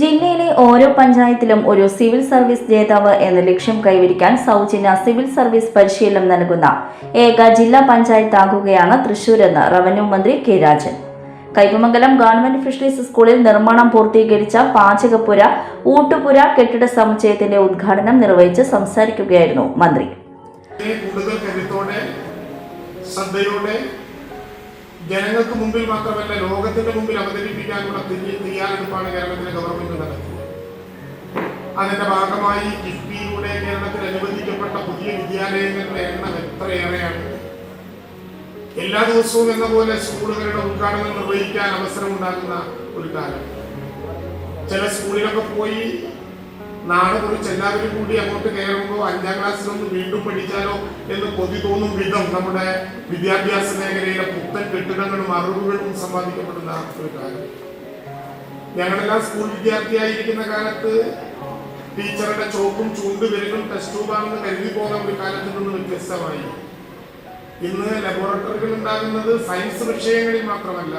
ജില്ലയിലെ ഓരോ പഞ്ചായത്തിലും ഒരു സിവിൽ സർവീസ് ജേതാവ് എന്ന ലക്ഷ്യം കൈവരിക്കാൻ സൗജന്യ സിവിൽ സർവീസ് പരിശീലനം നൽകുന്ന ഏക ജില്ലാ പഞ്ചായത്താകുകയാണ് തൃശൂരെന്ന് റവന്യൂ മന്ത്രി K Rajan. Kaipamangalam government fisheries സ്കൂളിൽ നിർമ്മാണം പൂർത്തീകരിച്ച പാചകപ്പുര ഊട്ടുപുര കെട്ടിട സമുച്ചയത്തിന്റെ ഉദ്ഘാടനം നിർവഹിച്ച് സംസാരിക്കുകയായിരുന്നു മന്ത്രി. കൂടുതൽ ജനങ്ങൾക്ക് മുമ്പിൽ മാത്രമല്ല ലോകത്തിന്റെ മുമ്പിൽ അവതരിപ്പിക്കാനുള്ള തിരി- തയ്യാറെടുപ്പാണ് കേരളത്തിലെ ഗവൺമെന്റ് നടത്തിയത് അതിന്റെ ഭാഗമായി കിഫ്ബിയിലൂടെ കേരളത്തിൽ അനുവദിക്കപ്പെട്ട പുതിയ വിദ്യാലയങ്ങളുടെ എണ്ണം എത്രയേറെയാണ്. എല്ലാ ദിവസവും എന്ന പോലെ സ്കൂളുകളുടെ ഉദ്ഘാടനം നിർവഹിക്കാൻ അവസരമുണ്ടാകുന്ന ഒരു കാലം. ചില സ്കൂളിലൊക്കെ പോയി നാളെ കുറിച്ച് എല്ലാവരും കൂടി അങ്ങോട്ട് കയറുമ്പോൾ അഞ്ചാം ക്ലാസ്സിൽ ഒന്ന് വീണ്ടും പഠിച്ചാലോ എന്ന് കൊതി തോന്നും വിധം നമ്മുടെ വിദ്യാഭ്യാസ മേഖലയിലെ പുത്തൻ കെട്ടിടങ്ങളും അറിവുകളും സമ്പാദിക്കപ്പെടുന്ന ഒരു കാലം. ഞങ്ങളെല്ലാം സ്കൂൾ വിദ്യാർത്ഥിയായിരിക്കുന്ന കാലത്ത് ടീച്ചറുടെ ചോക്കും ചൂണ്ടുവിരലും ടെസ്റ്റ് ട്യൂബാണെന്ന് കരുതി പോകുന്ന ഒരു കാലത്ത് നിന്ന് വ്യത്യസ്തമായി. ഇന്ന് ലബോറട്ടറികൾ ഉണ്ടാകുന്നത് സയൻസ് വിഷയങ്ങളിൽ മാത്രമല്ല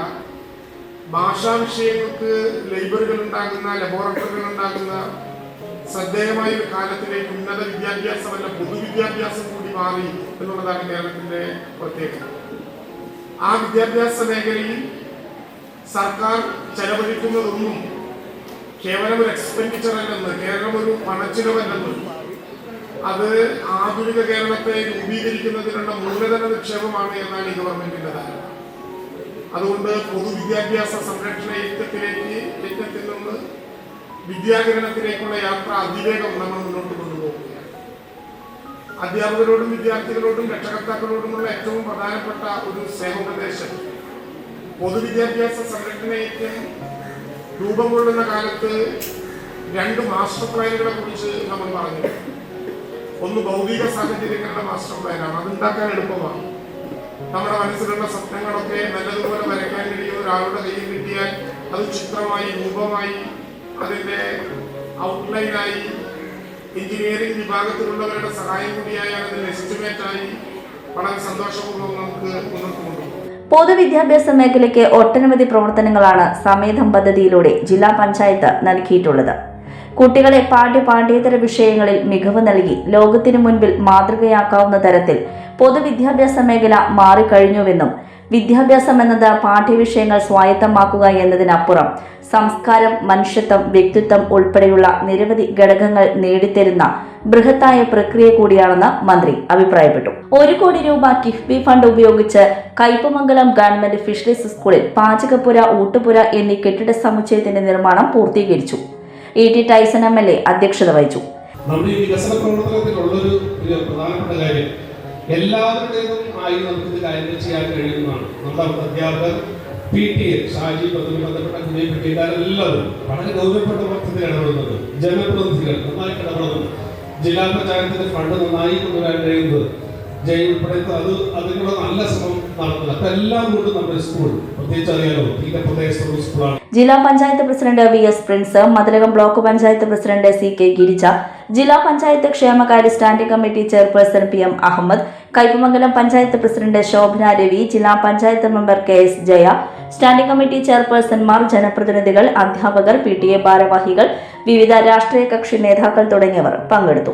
ഭാഷാ വിഷയങ്ങൾക്ക് ലൈബ്രറികൾ ഉണ്ടാകുന്ന ലബോറട്ടറികൾ ഉണ്ടാകുന്ന ശ്രദ്ധേയമായ ഒരു കാലത്തിലേക്ക് ഉന്നത വിദ്യാഭ്യാസമല്ല പൊതുവിദ്യാഭ്യാസം കൂടി മാറി എന്നുള്ളതാണ് കേരളത്തിന്റെ പ്രത്യേകത. ആ വിദ്യാഭ്യാസ മേഖലയിൽ സർക്കാർ ചെലവഴിക്കുന്നതൊന്നും കേവലം ഒരു എക്സ്പെൻഡിച്ചർ അല്ലെന്ന് കേരളം ഒരു പണച്ചിലവല്ലെന്ന് അത് ആധുനിക കേരളത്തെ രൂപീകരിക്കുന്നതിനുള്ള മൂലധന നിക്ഷേപമാണ് എന്നാണ് ഈ ഗവൺമെന്റിന്റെ ധാരണ. അതുകൊണ്ട് പൊതുവിദ്യാഭ്യാസ സംരക്ഷണ യജ്ഞത്തിലേക്ക് യജ്ഞത്തിൽ നിന്ന് വിദ്യാകരണത്തിലേക്കുള്ള യാത്ര അതിവേഗം നമ്മൾ മുന്നോട്ട് കൊണ്ടുപോകുകയാണ്. അധ്യാപകരോടും വിദ്യാർത്ഥികളോടും രക്ഷകർത്താക്കളോടുമുള്ള ഏറ്റവും പ്രധാനപ്പെട്ട ഒരു സ്നേഹോപദേശം. പൊതുവിദ്യാഭ്യാസ സംരക്ഷണ രൂപം കൊള്ളുന്ന കാലത്ത് രണ്ട് മാസ്റ്റർ പ്ലാനുകളെ കുറിച്ച് നമ്മൾ പറഞ്ഞു. ഒന്ന് ഭൗതിക സാഹചര്യങ്ങളുടെ മാസ്റ്റർ പ്ലാനാണ്. അത് ഉണ്ടാക്കാൻ എളുപ്പമാണ്. നമ്മുടെ മനസ്സിലുള്ള സ്വപ്നങ്ങളൊക്കെ നല്ലതുപോലെ വരയ്ക്കാൻ കഴിയുന്ന ഒരാളുടെ കയ്യിൽ കിട്ടിയാൽ അത് ചിത്രമായി രൂപമായി അതിന്റെ ഔട്ട്ലൈനായി എഞ്ചിനീയറിംഗ് വിഭാഗത്തിലുള്ളവരുടെ സഹായം കൂടിയായാണ് അതിന്റെ എസ്റ്റിമേറ്റ് ആയി വളരെ സന്തോഷപൂർവം നമുക്ക് മുന്നോട്ട് കൊണ്ടുപോകും പൊതുവിദ്യാഭ്യാസ മേഖലയ്ക്ക് ഒട്ടനവധി പ്രവർത്തനങ്ങളാണ് സമേതം പദ്ധതിയിലൂടെ ജില്ലാ പഞ്ചായത്ത് നൽകിയിട്ടുള്ളത്. കുട്ടികളെ പാഠ്യ പാഠ്യേതര വിഷയങ്ങളിൽ മികവ് നൽകി ലോകത്തിനു മുൻപിൽ മാതൃകയാക്കാവുന്ന തരത്തിൽ പൊതുവിദ്യാഭ്യാസ മേഖല മാറിക്കഴിഞ്ഞുവെന്നും വിദ്യാഭ്യാസം എന്നത് പാഠ്യവിഷയങ്ങൾ സ്വായത്തമാക്കുക എന്നതിനപ്പുറം സംസ്കാരം മനുഷ്യത്വം വ്യക്തിത്വം ഉൾപ്പെടെയുള്ള നിരവധി ഘടകങ്ങൾ നേടിത്തരുന്ന ബൃഹത്തായ പ്രക്രിയ കൂടിയാണെന്ന് മന്ത്രി അഭിപ്രായപ്പെട്ടു. ഒരു കോടി രൂപ കിഫ്ബി ഫണ്ട് ഉപയോഗിച്ച് കയ്പമംഗലം ഗവൺമെന്റ് ഫിഷറീസ് സ്കൂളിൽ പാചകപ്പുര ഊട്ടുപുര എന്നീ കെട്ടിട സമുച്ചയത്തിന്റെ നിർമ്മാണം പൂർത്തീകരിച്ചു. E T Tyson M L A അധ്യക്ഷത വഹിച്ചു. നമ്മുടെ പ്രധാനപ്പെട്ട എല്ലാവരുടേതും ആയി നമുക്ക് ഇത് കാര്യങ്ങൾ ചെയ്യാൻ കഴിയുന്നതാണ്. അവിടുത്തെ അധ്യാപകർ പി ടി എ ഷാജി ബന്ധപ്പെട്ട വളരെ ഗൗരവപ്പെട്ട പ്രവർത്തനത്തിൽ ജനപ്രതിനിധികൾ നന്നായിട്ട് ജില്ലാ പഞ്ചായത്തിന്റെ ഫണ്ട് നന്നായി കൊണ്ടുവരാൻ കഴിയുന്നത് ജയ് ഉൾപ്പെടെ അത് അതിനുള്ള നല്ല ശ്രമം നടത്തുന്നത്. അപ്പൊ എല്ലാം കൊണ്ട് നമ്മുടെ സ്കൂൾ പ്രത്യേകിച്ച് അറിയാലോ തീരപ്രദേശത്തുള്ള സ്കൂളാണ് ജില്ലാ panchayat president V S Prince Mathilakam block panchayat president C K Girija ജില്ലാ പഞ്ചായത്ത് ക്ഷേമകാര്യ standing committee chairperson P M Ahammed Kaipamangalam panchayat president Shobhana Ravi ജില്ലാ panchayat member K S Jaya standing committee ചെയർപേഴ്സൺമാർ ജനപ്രതിനിധികൾ അധ്യാപകർ പി ടി എ ഭാരവാഹികൾ വിവിധ രാഷ്ട്രീയ കക്ഷി നേതാക്കൾ തുടങ്ങിയവർ പങ്കെടുത്തു.